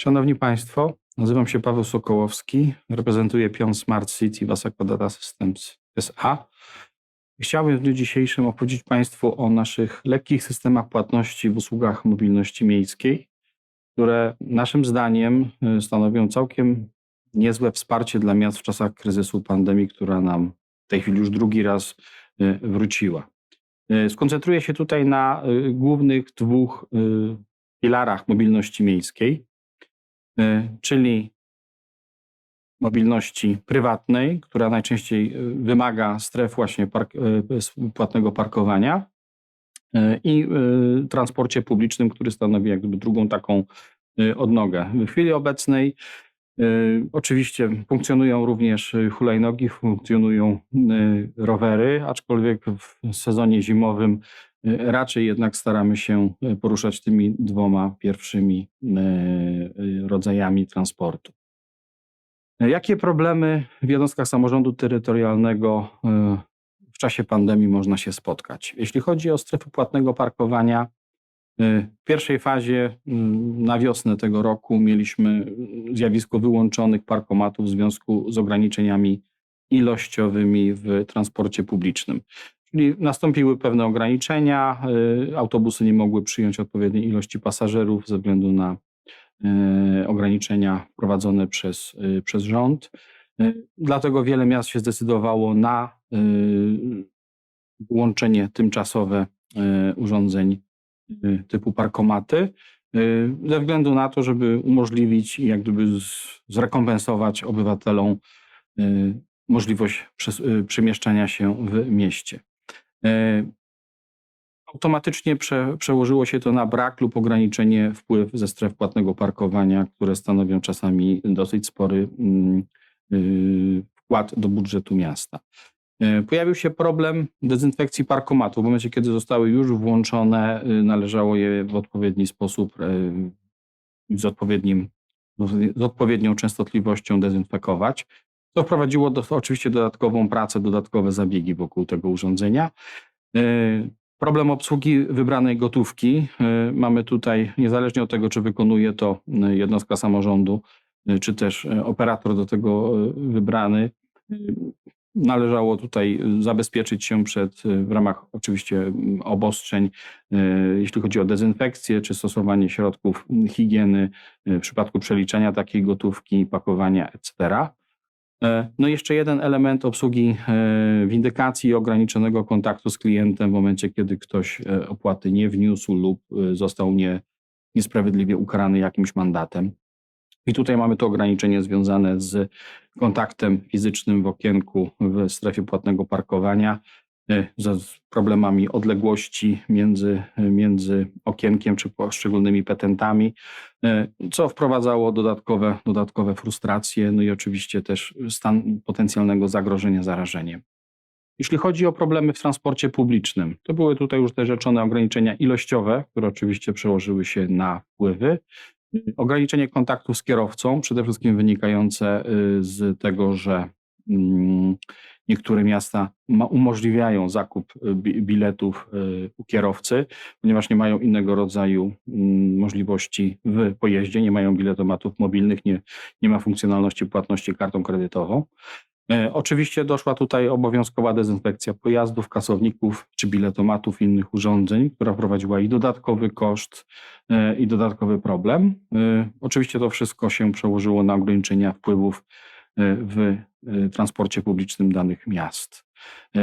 Szanowni Państwo, nazywam się Paweł Sokołowski, reprezentuję Pion Smart City Wasaka Data Systems SA. Chciałbym w dniu dzisiejszym opowiedzieć Państwu o naszych lekkich systemach płatności w usługach mobilności miejskiej, które naszym zdaniem y, stanowią całkiem niezłe wsparcie dla miast w czasach kryzysu pandemii, która nam w tej chwili już drugi raz y, wróciła. Y, Skoncentruję się tutaj na głównych dwóch filarach mobilności miejskiej, czyli mobilności prywatnej, która najczęściej y, wymaga stref właśnie park, y, płatnego parkowania y, i y, transporcie publicznym, który stanowi jak gdyby drugą taką y, odnogę. W chwili obecnej y, oczywiście funkcjonują również y, hulajnogi, funkcjonują y, rowery, aczkolwiek w sezonie zimowym y, raczej jednak staramy się y, poruszać tymi dwoma pierwszymi y, y, rodzajami transportu. Jakie problemy w jednostkach samorządu terytorialnego y, w czasie pandemii można się spotkać? Jeśli chodzi o strefy płatnego parkowania, y, w pierwszej fazie y, na wiosnę tego roku mieliśmy y, zjawisko wyłączonych parkomatów w związku z ograniczeniami ilościowymi w transporcie publicznym. Czyli nastąpiły pewne ograniczenia, y, autobusy nie mogły przyjąć odpowiedniej ilości pasażerów ze względu na e, ograniczenia wprowadzone przez, e, przez rząd. Dlatego wiele miast się zdecydowało na e, włączenie tymczasowe urządzeń typu parkomaty, ze względu na to, żeby umożliwić i jak gdyby zrekompensować obywatelom możliwość przemieszczania się w mieście. E, automatycznie prze, przełożyło się to na brak lub ograniczenie wpływ ze stref płatnego parkowania, które stanowią czasami dosyć spory mm, y, wkład do budżetu miasta. E, Pojawił się problem dezynfekcji parkomatu. W momencie, kiedy zostały już włączone, y, należało je w odpowiedni sposób, y, z, odpowiednim, z odpowiednią częstotliwością dezynfekować. To wprowadziło do, oczywiście dodatkową pracę, dodatkowe zabiegi wokół tego urządzenia. E, Problem obsługi wybranej gotówki. y, Mamy tutaj, niezależnie od tego, czy wykonuje to y, jednostka samorządu, czy też operator do tego wybrany, należało tutaj zabezpieczyć się przed, w ramach oczywiście obostrzeń, jeśli chodzi o dezynfekcję, czy stosowanie środków higieny w przypadku przeliczania takiej gotówki, pakowania, etc. E, No i jeszcze jeden element obsługi e, windykacji i ograniczonego kontaktu z klientem w momencie, kiedy ktoś e, opłaty nie wniósł lub został nie, niesprawiedliwie ukarany jakimś mandatem. I tutaj mamy to ograniczenie związane z kontaktem fizycznym w okienku w strefie płatnego parkowania, z problemami odległości między, między okienkiem czy poszczególnymi petentami, e, co wprowadzało dodatkowe, dodatkowe frustracje, no i oczywiście też stan potencjalnego zagrożenia zarażeniem. Jeśli chodzi o problemy w transporcie publicznym, to były tutaj już te rzeczone ograniczenia ilościowe, które oczywiście przełożyły się na wpływy. Ograniczenie kontaktów z kierowcą, przede wszystkim wynikające y, z tego, że niektóre miasta ma, umożliwiają zakup bi- biletów y, u kierowcy, ponieważ nie mają innego rodzaju mm, możliwości w pojeździe, nie mają biletomatów mobilnych, nie, nie ma funkcjonalności płatności kartą kredytową. E, Oczywiście doszła tutaj obowiązkowa dezynfekcja pojazdów, kasowników czy biletomatów innych urządzeń, która prowadziła i dodatkowy koszt, e, i dodatkowy problem. E, Oczywiście to wszystko się przełożyło na ograniczenia wpływów e, w e, transporcie publicznym danych miast. E,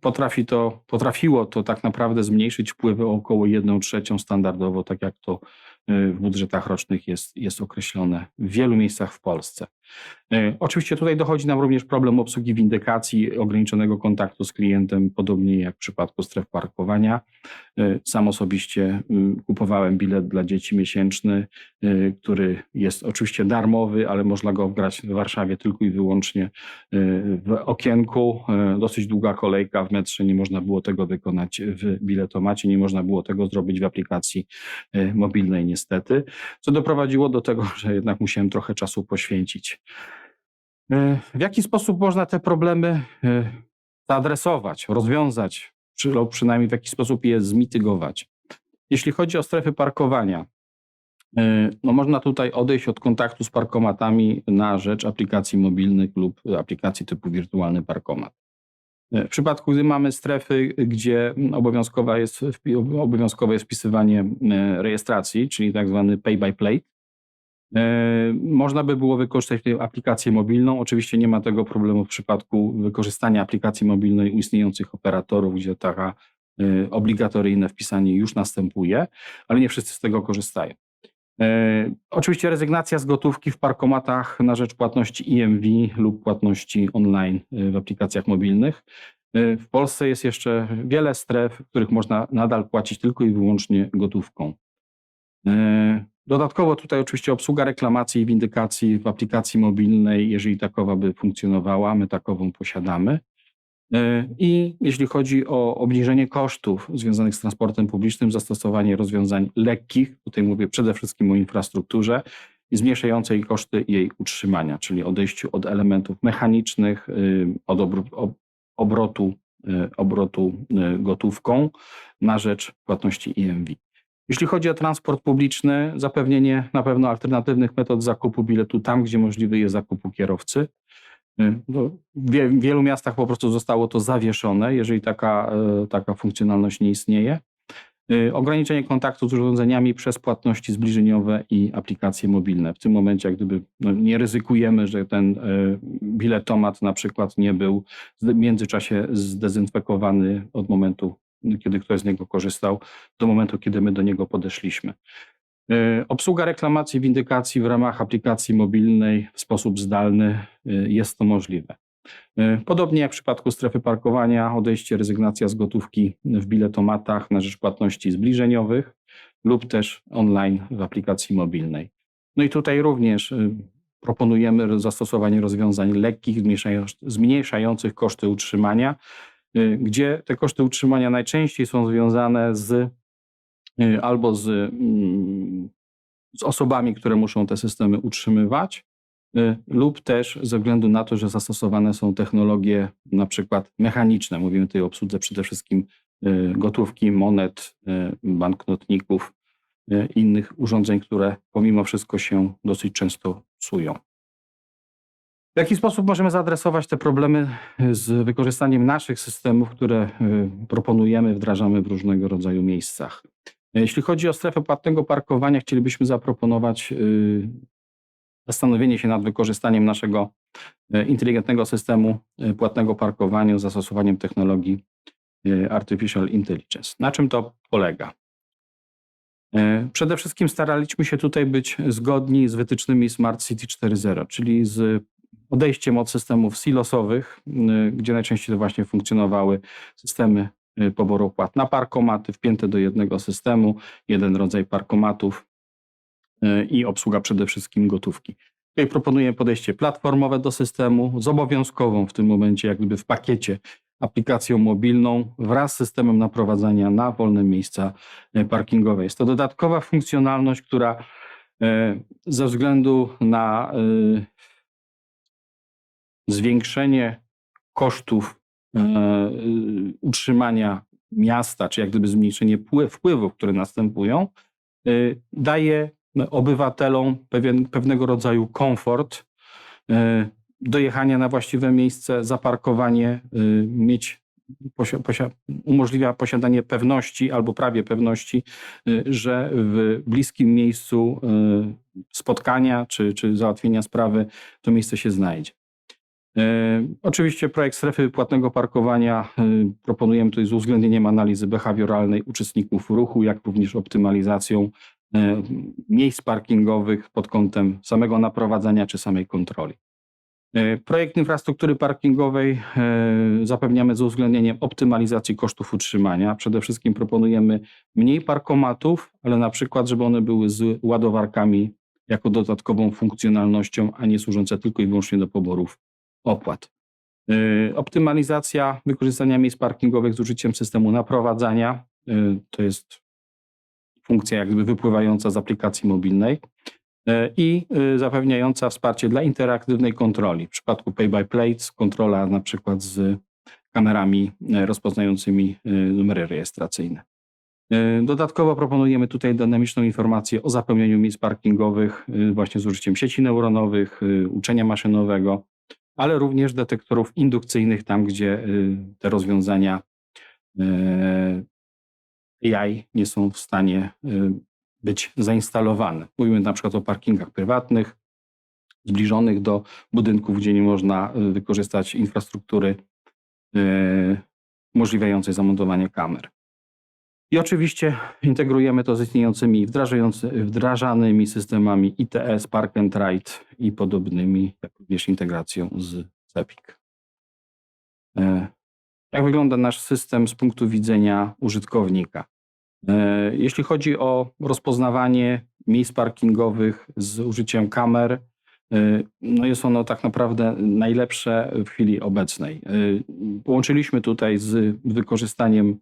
Potrafi to, potrafiło to tak naprawdę zmniejszyć wpływy o około 1 trzecią standardowo, tak jak to e, w budżetach rocznych jest, jest określone w wielu miejscach w Polsce. E, Oczywiście tutaj dochodzi nam również problem obsługi windykacji, ograniczonego kontaktu z klientem, podobnie jak w przypadku stref parkowania. E, Sam osobiście y, kupowałem bilet dla dzieci miesięczny, y, który jest oczywiście darmowy, ale można go wgrać w Warszawie tylko i wyłącznie y, w okienku. E, Dosyć długa kolejka w metrze, nie można było tego wykonać w biletomacie, nie można było tego zrobić w aplikacji mobilnej niestety, co doprowadziło do tego, że jednak musiałem trochę czasu poświęcić. E, W jaki sposób można te problemy e, zaadresować, rozwiązać, czy przynajmniej w jaki sposób je zmitygować? Jeśli chodzi o strefy parkowania, E, No można tutaj odejść od kontaktu z parkomatami na rzecz aplikacji mobilnych lub aplikacji typu wirtualny parkomat. W przypadku, gdy mamy strefy, gdzie obowiązkowa jest, obowiązkowe jest wpisywanie rejestracji, czyli tak zwany pay by plate, e, można by było wykorzystać tutaj aplikację mobilną. Oczywiście nie ma tego problemu w przypadku wykorzystania aplikacji mobilnej u istniejących operatorów, gdzie taka e, obligatoryjne wpisanie już następuje, ale nie wszyscy z tego korzystają. E, Oczywiście rezygnacja z gotówki w parkomatach na rzecz płatności EMV lub płatności online e, w aplikacjach mobilnych. E, W Polsce jest jeszcze wiele stref, w których można nadal płacić tylko i wyłącznie gotówką. Dodatkowo tutaj oczywiście obsługa reklamacji i windykacji w aplikacji mobilnej, jeżeli takowa by funkcjonowała, my takową posiadamy. E, I jeśli chodzi o obniżenie kosztów związanych z transportem publicznym, zastosowanie rozwiązań lekkich, tutaj mówię przede wszystkim o infrastrukturze, i zmniejszającej koszty jej utrzymania, czyli odejściu od elementów mechanicznych, y, od obrotu, y, obrotu y, gotówką na rzecz płatności EMV. Jeśli chodzi o transport publiczny, zapewnienie na pewno alternatywnych metod zakupu biletu tam, gdzie możliwy jest zakupu kierowcy. Y, W wie- w wielu miastach po prostu zostało to zawieszone, jeżeli taka, e, taka funkcjonalność nie istnieje. Y, Ograniczenie kontaktu z urządzeniami przez płatności zbliżeniowe i aplikacje mobilne. W tym momencie, jak gdyby no, nie ryzykujemy, że ten biletomat na przykład nie był w międzyczasie zdezynfekowany od momentu, kiedy ktoś z niego korzystał, do momentu, kiedy my do niego podeszliśmy. E, Obsługa reklamacji, windykacji w ramach aplikacji mobilnej w sposób zdalny e, jest to możliwe. E, Podobnie jak w przypadku strefy parkowania, odejście, rezygnacja z gotówki w biletomatach na rzecz płatności zbliżeniowych lub też online w aplikacji mobilnej. No i tutaj również proponujemy zastosowanie rozwiązań lekkich, zmniejszają- zmniejszających koszty utrzymania, gdzie te koszty utrzymania najczęściej są związane z y, albo z, mm, z osobami, które muszą te systemy utrzymywać, y, lub też ze względu na to, że zastosowane są technologie na przykład mechaniczne. Mówimy tutaj o obsłudze przede wszystkim y, gotówki, monet, y, banknotników, y, innych urządzeń, które pomimo wszystko się dosyć często psują. W jaki sposób możemy zaadresować te problemy z wykorzystaniem naszych systemów, które y, proponujemy, wdrażamy w różnego rodzaju miejscach? Jeśli chodzi o strefę płatnego parkowania, chcielibyśmy zaproponować y, zastanowienie się nad wykorzystaniem naszego y, inteligentnego systemu płatnego parkowania z zastosowaniem technologii Artificial Intelligence. Na czym to polega? Przede wszystkim staraliśmy się tutaj być zgodni z wytycznymi Smart City 4.0, czyli z odejściem od systemów silosowych, y, gdzie najczęściej to właśnie funkcjonowały systemy y, poboru opłat na parkomaty wpięte do jednego systemu, jeden rodzaj parkomatów y, i obsługa przede wszystkim gotówki. Tutaj proponuję podejście platformowe do systemu z obowiązkową w tym momencie, jak gdyby w pakiecie aplikacją mobilną wraz z systemem naprowadzania na wolne miejsca parkingowe. Jest to dodatkowa funkcjonalność, która ze względu na zwiększenie kosztów e, e, utrzymania miasta, czy jak gdyby zmniejszenie pły- wpływów, które następują, e, daje obywatelom pewien, pewnego rodzaju komfort dojechania na właściwe miejsce, zaparkowanie, mieć, umożliwia posiadanie pewności albo prawie pewności, że w bliskim miejscu spotkania czy, czy załatwienia sprawy to miejsce się znajdzie. Y, Oczywiście projekt strefy płatnego parkowania y, proponujemy tutaj z uwzględnieniem analizy behawioralnej uczestników ruchu, jak również optymalizacją y, miejsc parkingowych pod kątem samego naprowadzania czy samej kontroli. E, Projekt infrastruktury parkingowej e, zapewniamy z uwzględnieniem optymalizacji kosztów utrzymania. Przede wszystkim proponujemy mniej parkomatów, ale na przykład, żeby one były z ładowarkami jako dodatkową funkcjonalnością, a nie służące tylko i wyłącznie do poborów opłat. E, Optymalizacja wykorzystania miejsc parkingowych z użyciem systemu naprowadzania. e, To jest funkcja jakby wypływająca z aplikacji mobilnej e, i zapewniająca wsparcie dla interaktywnej kontroli. W przypadku Pay by Plates kontrola na przykład z kamerami rozpoznającymi numery rejestracyjne. Dodatkowo proponujemy tutaj dynamiczną informację o zapełnieniu miejsc parkingowych właśnie z użyciem sieci neuronowych, uczenia maszynowego, ale również detektorów indukcyjnych tam, gdzie e, te rozwiązania e, AI nie są w stanie e, być zainstalowane. Mówimy na przykład o parkingach prywatnych, zbliżonych do budynków, gdzie nie można wykorzystać infrastruktury umożliwiającej zamontowanie kamer. I oczywiście integrujemy to z istniejącymi wdrażanymi systemami ITS, Park and Ride i podobnymi, jak również integracją z CEPIK. E, Jak wygląda nasz system z punktu widzenia użytkownika? E, Jeśli chodzi o rozpoznawanie miejsc parkingowych z użyciem kamer, e, no jest ono tak naprawdę najlepsze w chwili obecnej. Połączyliśmy tutaj z wykorzystaniem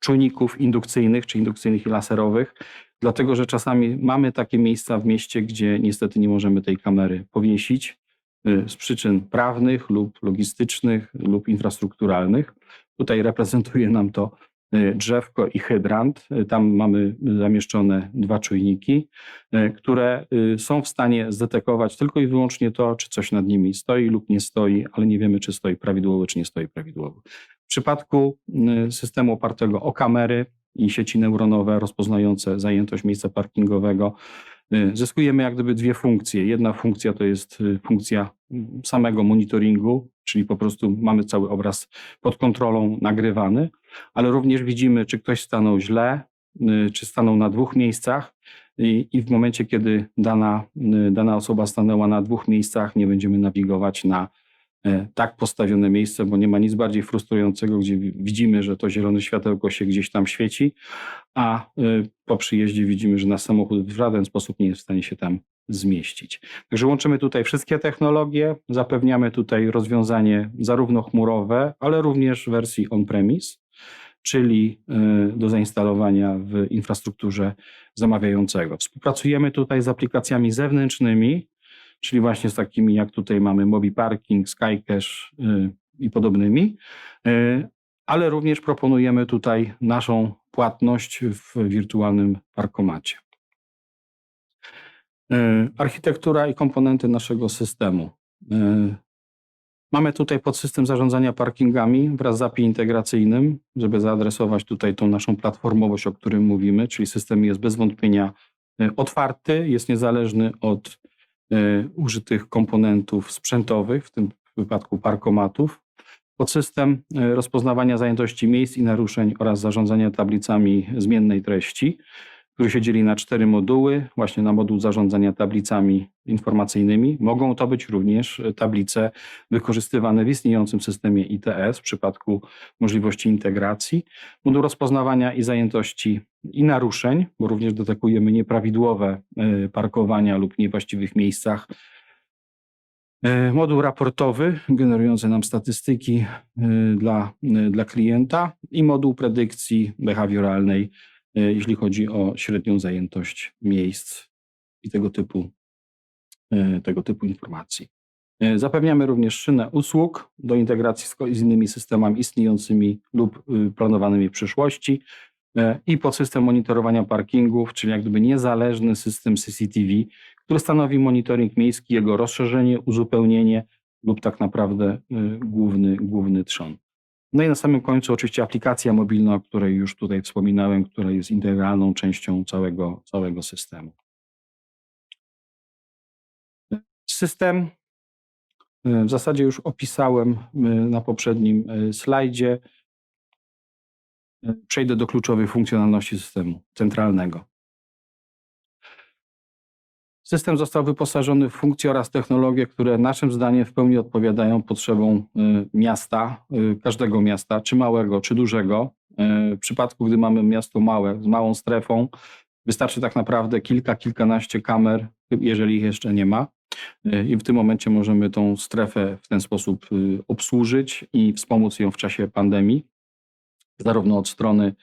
czujników indukcyjnych czy indukcyjnych i laserowych, dlatego że czasami mamy takie miejsca w mieście, gdzie niestety nie możemy tej kamery powiesić y, z przyczyn prawnych lub logistycznych lub infrastrukturalnych. Tutaj reprezentuje nam to y, drzewko i hydrant. Y, Tam mamy zamieszczone dwa czujniki, y, które y, są w stanie zdetekować tylko i wyłącznie to, czy coś nad nimi stoi lub nie stoi, ale nie wiemy, czy stoi prawidłowo, czy nie stoi prawidłowo. W przypadku y, systemu opartego o kamery i sieci neuronowe rozpoznające zajętość miejsca parkingowego, y, zyskujemy jak gdyby dwie funkcje. Jedna funkcja to jest y, funkcja samego monitoringu, czyli po prostu mamy cały obraz pod kontrolą nagrywany, ale również widzimy, czy ktoś stanął źle, czy stanął na dwóch miejscach. I, I w momencie, kiedy dana, dana osoba stanęła na dwóch miejscach, nie będziemy nawigować na tak postawione miejsce, bo nie ma nic bardziej frustrującego, gdzie wi- widzimy, że to zielone światełko się gdzieś tam świeci, a y, po przyjeździe widzimy, że nasz samochód w żaden sposób nie jest w stanie się tam zmieścić. Także łączymy tutaj wszystkie technologie, zapewniamy tutaj rozwiązanie zarówno chmurowe, ale również wersji on-premise, czyli y, do zainstalowania w infrastrukturze zamawiającego. Współpracujemy tutaj z aplikacjami zewnętrznymi, czyli właśnie z takimi jak tutaj mamy Mobi Parking, Skycash y, i podobnymi, y, ale również proponujemy tutaj naszą płatność w wirtualnym parkomacie. Y, Architektura i komponenty naszego systemu. Mamy tutaj podsystem zarządzania parkingami wraz z API integracyjnym, żeby zaadresować tutaj tą naszą platformowość, o którym mówimy, czyli system jest bez wątpienia otwarty, jest niezależny od użytych komponentów sprzętowych, w tym wypadku parkomatów. Podsystem y, rozpoznawania zajętości miejsc i naruszeń oraz zarządzania tablicami zmiennej treści, który się dzieli na cztery moduły, właśnie na moduł zarządzania tablicami informacyjnymi. Mogą to być również y, tablice wykorzystywane w istniejącym systemie ITS w przypadku możliwości integracji. Moduł rozpoznawania i zajętości i naruszeń, bo również detekujemy nieprawidłowe y, parkowania lub niewłaściwych miejscach. Y, Moduł raportowy, generujący nam statystyki dla, dla klienta i moduł predykcji behawioralnej, jeśli chodzi o średnią zajętość miejsc i tego typu, y, tego typu informacji. Y, Zapewniamy również szynę usług do integracji z, innymi systemami istniejącymi lub y, planowanymi w przyszłości i podsystem monitorowania parkingów, czyli jak gdyby niezależny system CCTV, który stanowi monitoring miejski, jego rozszerzenie, uzupełnienie lub tak naprawdę y, główny, główny trzon. No i na samym końcu oczywiście aplikacja mobilna, o której już tutaj wspominałem, która jest integralną częścią całego, całego systemu. System y, w zasadzie już opisałem y, na poprzednim y, slajdzie. Przejdę do kluczowej funkcjonalności systemu centralnego. System został wyposażony w funkcje oraz technologie, które naszym zdaniem w pełni odpowiadają potrzebom y, miasta, y, każdego miasta, czy małego, czy dużego. Y, W przypadku, gdy mamy miasto małe, z małą strefą, wystarczy tak naprawdę kilka, kilkanaście kamer, jeżeli ich jeszcze nie ma. I w tym momencie możemy tą strefę w ten sposób obsłużyć i wspomóc ją w czasie pandemii, zarówno od strony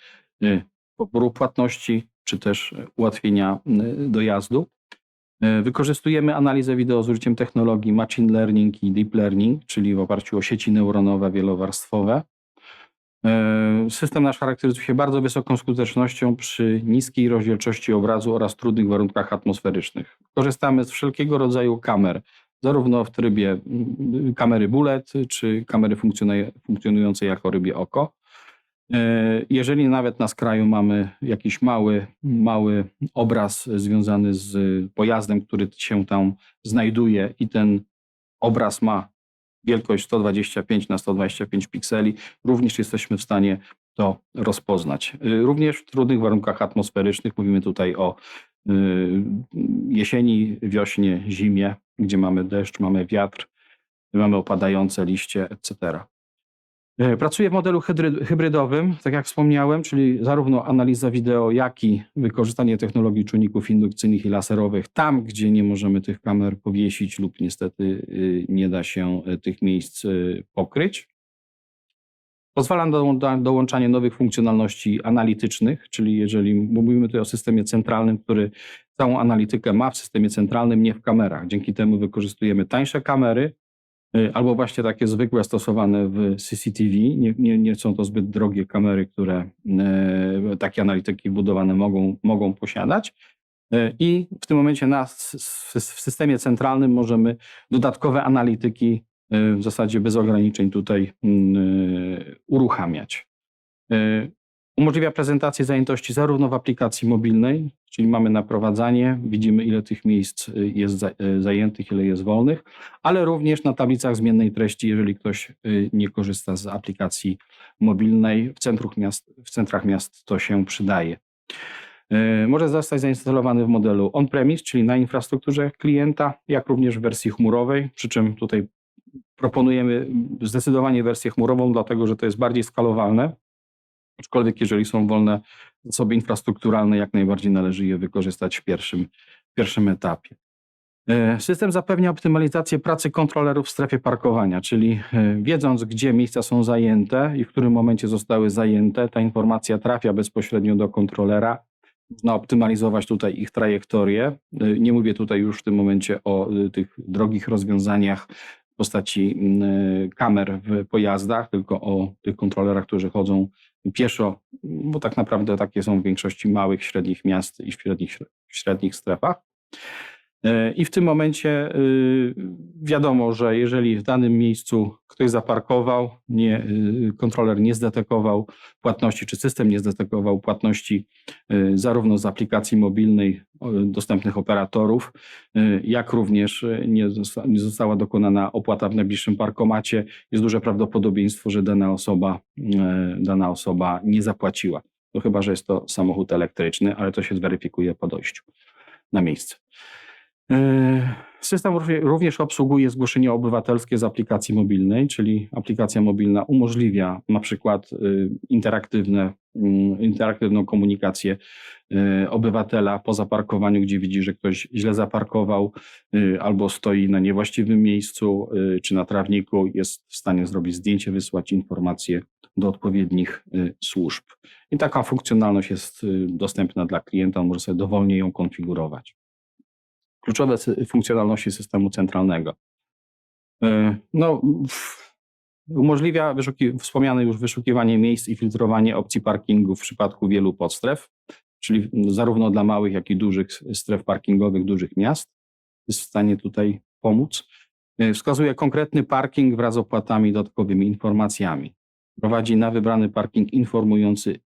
poboru płatności, czy też ułatwienia dojazdu. E, Wykorzystujemy analizę wideo z użyciem technologii machine learning i deep learning, czyli w oparciu o sieci neuronowe wielowarstwowe. E, System nasz charakteryzuje się bardzo wysoką skutecznością przy niskiej rozdzielczości obrazu oraz trudnych warunkach atmosferycznych. Korzystamy z wszelkiego rodzaju kamer, zarówno w trybie mm, kamery bullet, czy kamery funkcjonującej jako rybie oko. E, Jeżeli nawet na skraju mamy jakiś mały, mały obraz związany z pojazdem, który się tam znajduje i ten obraz ma wielkość 125 na 125 pikseli, również jesteśmy w stanie to rozpoznać. Y, Również w trudnych warunkach atmosferycznych, mówimy tutaj o y, jesieni, wiośnie, zimie, gdzie mamy deszcz, mamy wiatr, mamy opadające liście, etc. E, Pracuję w modelu hybrydowym, tak jak wspomniałem, czyli zarówno analiza wideo, jak i wykorzystanie technologii czujników indukcyjnych i laserowych tam, gdzie nie możemy tych kamer powiesić lub niestety y, nie da się y, tych miejsc y, pokryć. Pozwala na dołą- dołączanie nowych funkcjonalności analitycznych, czyli jeżeli mówimy tutaj o systemie centralnym, który całą analitykę ma w systemie centralnym, nie w kamerach. Dzięki temu wykorzystujemy tańsze kamery, albo właśnie takie zwykłe stosowane w CCTV. Nie, nie, nie są to zbyt drogie kamery, które e, takie analityki budowane mogą, mogą posiadać. E, I w tym momencie na, w systemie centralnym możemy dodatkowe analityki w zasadzie bez ograniczeń tutaj mm, uruchamiać. Umożliwia prezentację zajętości zarówno w aplikacji mobilnej, czyli mamy naprowadzanie, widzimy ile tych miejsc y, jest y, zajętych, ile jest wolnych, ale również na tablicach zmiennej treści, jeżeli ktoś y, nie korzysta z aplikacji mobilnej. W, centrach miast, w centrach miast to się przydaje. Może zostać zainstalowany w modelu on-premise, czyli na infrastrukturze klienta, jak również w wersji chmurowej, przy czym tutaj proponujemy zdecydowanie wersję chmurową, dlatego że to jest bardziej skalowalne. Aczkolwiek jeżeli są wolne zasoby infrastrukturalne, jak najbardziej należy je wykorzystać w pierwszym, w pierwszym etapie. E, System zapewnia optymalizację pracy kontrolerów w strefie parkowania, czyli e, wiedząc, gdzie miejsca są zajęte i w którym momencie zostały zajęte, ta informacja trafia bezpośrednio do kontrolera. Można optymalizować tutaj ich trajektorię. E, Nie mówię tutaj już w tym momencie o tych drogich rozwiązaniach w postaci kamer w pojazdach, tylko o tych kontrolerach, którzy chodzą pieszo, bo tak naprawdę takie są w większości małych, średnich miast i w średnich, średnich strefach. E, I w tym momencie y, wiadomo, że jeżeli w danym miejscu ktoś zaparkował, nie, y, kontroler nie zdetekował płatności, czy system nie zdetekował płatności y, zarówno z aplikacji mobilnej dostępnych operatorów, y, jak również nie, nie została dokonana opłata w najbliższym parkomacie, jest duże prawdopodobieństwo, że dana osoba, dana osoba nie zapłaciła. To chyba, że jest to samochód elektryczny, ale to się zweryfikuje po dojściu na miejsce. E, System równie- również obsługuje zgłoszenie obywatelskie z aplikacji mobilnej, czyli aplikacja mobilna umożliwia na przykład y, interaktywne, mm, interaktywną komunikację y, obywatela po zaparkowaniu, gdzie widzi, że ktoś źle zaparkował albo stoi na niewłaściwym miejscu czy na trawniku, jest w stanie zrobić zdjęcie, wysłać informacje do odpowiednich służb. I taka funkcjonalność jest dostępna dla klienta, on może sobie dowolnie ją konfigurować kluczowe funkcjonalności systemu centralnego. E, No, umożliwia wspomniane już wyszukiwanie miejsc i filtrowanie opcji parkingu w przypadku wielu podstref, czyli zarówno dla małych, jak i dużych stref parkingowych dużych miast. Jest w stanie tutaj pomóc. E, Wskazuje konkretny parking wraz z opłatami i dodatkowymi informacjami. Prowadzi na wybrany parking informujący,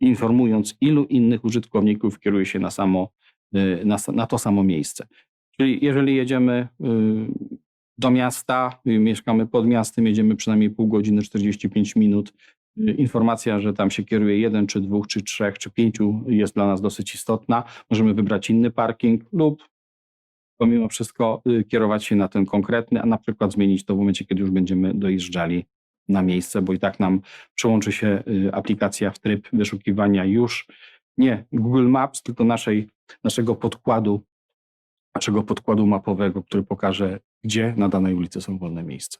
informując, ilu innych użytkowników kieruje się na samo na, s- na to samo miejsce. Czyli jeżeli jedziemy y, do miasta, y, mieszkamy pod miastem, jedziemy przynajmniej pół godziny, 45 minut, y, informacja, że tam się kieruje jeden, czy dwóch, czy trzech, czy pięciu jest dla nas dosyć istotna. Możemy wybrać inny parking lub pomimo wszystko y, kierować się na ten konkretny, a na przykład zmienić to w momencie, kiedy już będziemy dojeżdżali na miejsce, bo i tak nam przełączy się y, aplikacja w tryb wyszukiwania już nie Google Maps, tylko naszej, naszego podkładu, naszego podkładu mapowego, który pokaże, gdzie na danej ulicy są wolne miejsca.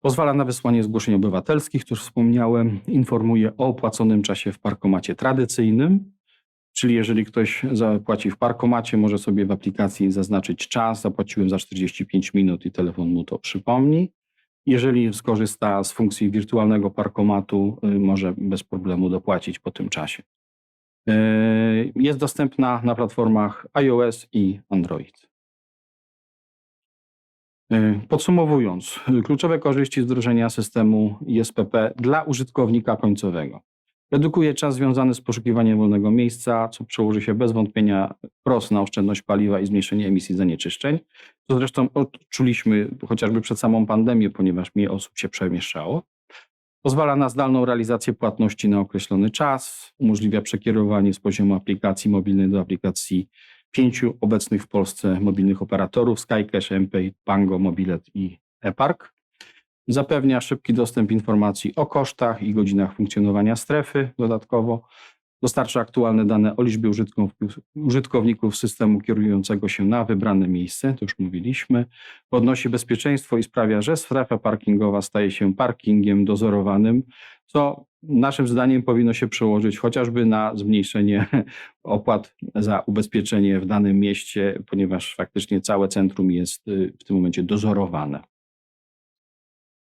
Pozwala na wysłanie zgłoszeń obywatelskich, które wspomniałem, informuje o opłaconym czasie w parkomacie tradycyjnym, czyli jeżeli ktoś zapłaci w parkomacie, może sobie w aplikacji zaznaczyć czas, zapłaciłem za 45 minut i telefon mu to przypomni. Jeżeli skorzysta z funkcji wirtualnego parkomatu, y, może bez problemu dopłacić po tym czasie. Y, Jest dostępna na platformach iOS i Android. Y, Podsumowując, kluczowe korzyści wdrożenia systemu ISPP dla użytkownika końcowego. Redukuje czas związany z poszukiwaniem wolnego miejsca, co przełoży się bez wątpienia wprost na oszczędność paliwa i zmniejszenie emisji zanieczyszczeń. To zresztą odczuliśmy chociażby przed samą pandemię, ponieważ mniej osób się przemieszczało. Pozwala na zdalną realizację płatności na określony czas, umożliwia przekierowanie z poziomu aplikacji mobilnej do aplikacji pięciu obecnych w Polsce mobilnych operatorów SkyCash, MPay, Pango, Mobilet i ePark. Zapewnia szybki dostęp informacji o kosztach i godzinach funkcjonowania strefy dodatkowo. Dostarcza aktualne dane o liczbie użytkowników, systemu kierującego się na wybrane miejsce, to już mówiliśmy. Podnosi bezpieczeństwo i sprawia, że strefa parkingowa staje się parkingiem dozorowanym, co naszym zdaniem powinno się przełożyć chociażby na zmniejszenie opłat za ubezpieczenie w danym mieście, ponieważ faktycznie całe centrum jest y, w tym momencie dozorowane.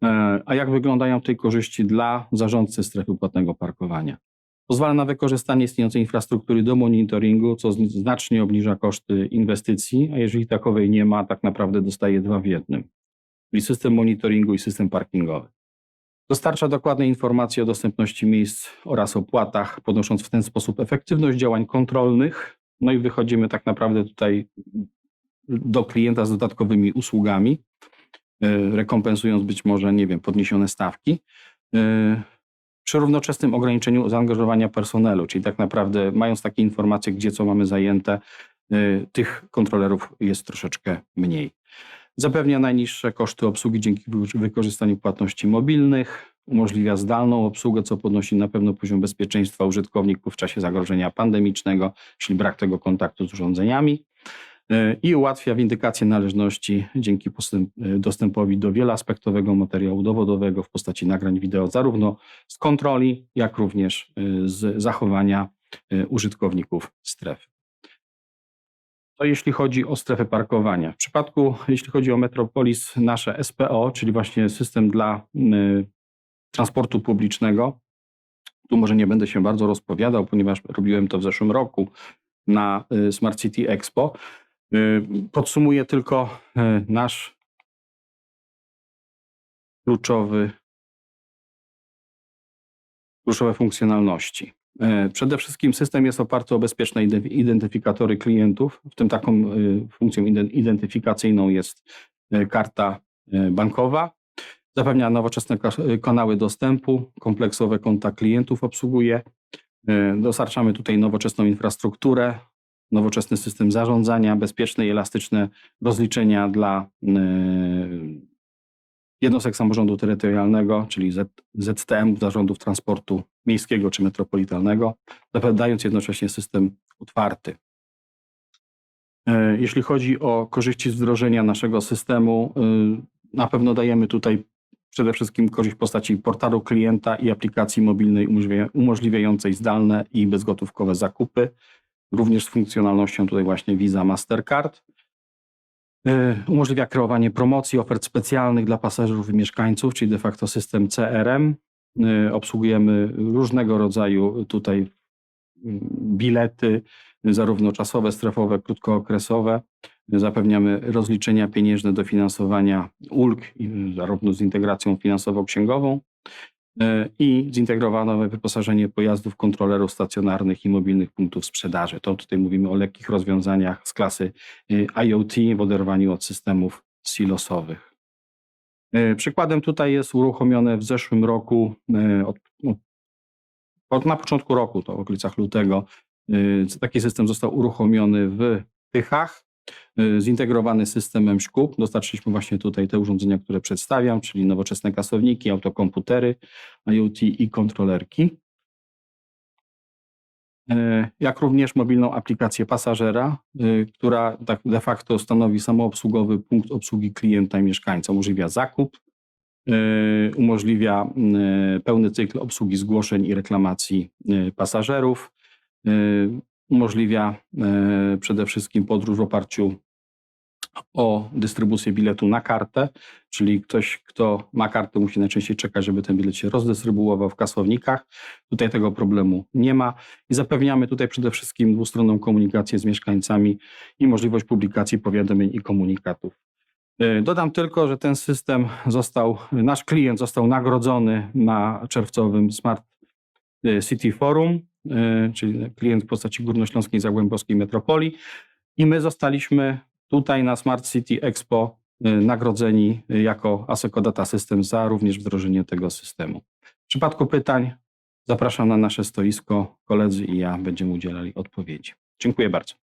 E, A jak wyglądają tej korzyści dla zarządcy strefy płatnego parkowania? Pozwala na wykorzystanie istniejącej infrastruktury do monitoringu, co zni- znacznie obniża koszty inwestycji, a jeżeli takowej nie ma, tak naprawdę dostaje dwa w jednym, czyli system monitoringu i system parkingowy. Dostarcza dokładne informacje o dostępności miejsc oraz opłatach, podnosząc w ten sposób efektywność działań kontrolnych. No i wychodzimy tak naprawdę tutaj do klienta z dodatkowymi usługami, y, rekompensując być może, nie wiem, podniesione stawki. Przy równoczesnym ograniczeniu zaangażowania personelu, czyli tak naprawdę mając takie informacje, gdzie co mamy zajęte, y, tych kontrolerów jest troszeczkę mniej. Zapewnia najniższe koszty obsługi dzięki wy- wykorzystaniu płatności mobilnych, umożliwia zdalną obsługę, co podnosi na pewno poziom bezpieczeństwa użytkowników w czasie zagrożenia pandemicznego, czyli brak tego kontaktu z urządzeniami. Y, I ułatwia windykację należności dzięki y, dostępowi do wieloaspektowego materiału dowodowego w postaci nagrań wideo, zarówno z kontroli, jak również y, z zachowania użytkowników strefy. To jeśli chodzi o strefę parkowania. W przypadku, jeśli chodzi o Metropolis, nasze SPO, czyli właśnie system dla transportu publicznego, tu może nie będę się bardzo rozpowiadał, ponieważ robiłem to w zeszłym roku na Smart City Expo. Y, Podsumuję tylko y, nasz kluczowy, kluczowe funkcjonalności. E, Przede wszystkim system jest oparty o bezpieczne ide- identyfikatory klientów, w tym taką y, funkcją ide- identyfikacyjną jest y, karta y, bankowa. Zapewnia nowoczesne ka- y, kanały dostępu, kompleksowe konta klientów obsługuje. Y, Dostarczamy tutaj nowoczesną infrastrukturę, nowoczesny system zarządzania, bezpieczne i elastyczne rozliczenia dla y, jednostek samorządu terytorialnego, czyli ZTM, zarządów transportu miejskiego czy metropolitalnego, zapewniając jednocześnie system otwarty. E, Jeśli chodzi o korzyści z wdrożenia naszego systemu, y, na pewno dajemy tutaj przede wszystkim korzyść w postaci portalu klienta i aplikacji mobilnej umożliwia- umożliwiającej zdalne i bezgotówkowe zakupy, również z funkcjonalnością tutaj właśnie Visa Mastercard. Y, Umożliwia kreowanie promocji, ofert specjalnych dla pasażerów i mieszkańców, czyli de facto system CRM. Y, Obsługujemy różnego rodzaju tutaj mm, bilety, zarówno czasowe, strefowe, krótkookresowe. Zapewniamy rozliczenia pieniężne, dofinansowania ulg, y, zarówno z integracją finansowo-księgową i zintegrowane wyposażenie pojazdów, kontrolerów stacjonarnych i mobilnych punktów sprzedaży. To tutaj mówimy o lekkich rozwiązaniach z klasy y, IoT w oderwaniu od systemów silosowych. Y, Przykładem tutaj jest uruchomione w zeszłym roku, od, od, na początku roku, to w okolicach lutego, taki system został uruchomiony w Tychach. Y, Zintegrowany system MŚKUB. Dostarczyliśmy właśnie tutaj te urządzenia, które przedstawiam, czyli nowoczesne kasowniki, autokomputery, IoT i kontrolerki. E, jak również mobilną aplikację pasażera, y, która tak de facto stanowi samoobsługowy punkt obsługi klienta i mieszkańca. Umożliwia zakup, y, umożliwia y, pełny cykl obsługi zgłoszeń i reklamacji y, pasażerów, y, umożliwia y, przede wszystkim podróż w oparciu o dystrybucję biletu na kartę, czyli ktoś, kto ma kartę, musi najczęściej czekać, żeby ten bilet się rozdystrybuował w kasownikach. Tutaj tego problemu nie ma i zapewniamy tutaj przede wszystkim dwustronną komunikację z mieszkańcami i możliwość publikacji powiadomień i komunikatów. Y, Dodam tylko, że ten system został, nasz klient został nagrodzony na czerwcowym Smart y, City Forum, czyli klient w postaci Górnośląskiej Zagłębiowskiej Metropolii i my zostaliśmy tutaj na Smart City Expo y, nagrodzeni y, jako ASECO Data System za również wdrożenie tego systemu. W przypadku pytań zapraszam na nasze stoisko, koledzy i ja będziemy udzielali odpowiedzi. Dziękuję bardzo.